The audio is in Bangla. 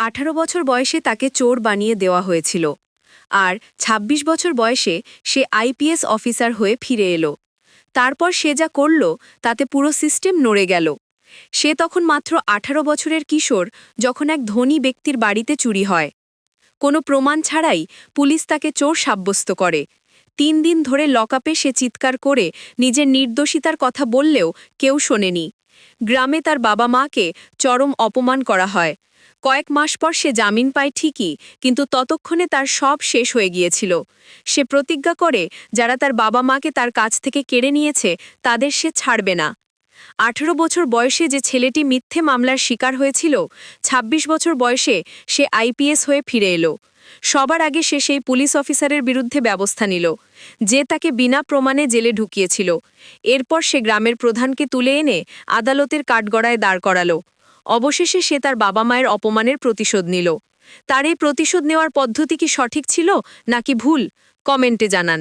আঠারো বছর বয়সে তাকে চোর বানিয়ে দেওয়া হয়েছিল। আর ২৬ বছর বয়সে সে আইপিএস অফিসার হয়ে ফিরে এলো। তারপর সে যা করল, তাতে পুরো সিস্টেম নড়ে গেল। সে তখন মাত্র আঠারো বছরের কিশোর, যখন এক ধনী ব্যক্তির বাড়িতে চুরি হয়। কোনো প্রমাণ ছাড়াই পুলিশ তাকে চোর সাব্যস্ত করে। তিন দিন ধরে লকআপে সে চিৎকার করে নিজের নির্দোষিতার কথা বললেও কেউ শোনেনি। গ্রামে তার বাবা মাকে চরম অপমান করা হয়। কয়েক মাস পর সে জামিন পায় ঠিকই, কিন্তু ততক্ষণে তার সব শেষ হয়ে গিয়েছিল। সে প্রতিজ্ঞা করে, যারা তার বাবা মাকে তার কাছ থেকে কেড়ে নিয়েছে, তাদের সে ছাড়বে না। আঠেরো বছর বয়সে যে ছেলেটি মিথ্যে মামলার শিকার হয়েছিল ২৬ বছর বয়সে সে আইপিএস হয়ে ফিরে এলো। সবার আগে সে সেই পুলিশ অফিসারের বিরুদ্ধে ব্যবস্থা নিল, যে তাকে বিনা প্রমাণে জেলে ঢুকিয়েছিল। এরপর সে গ্রামের প্রধানকে তুলে এনে আদালতের কাঠগড়ায় দাঁড় করালো। অবশেষে সে তার বাবা মায়ের অপমানের প্রতিশোধ নিল। তার এই প্রতিশোধ নেওয়ার পদ্ধতি কি সঠিক ছিল, নাকি ভুল? কমেন্টে জানান।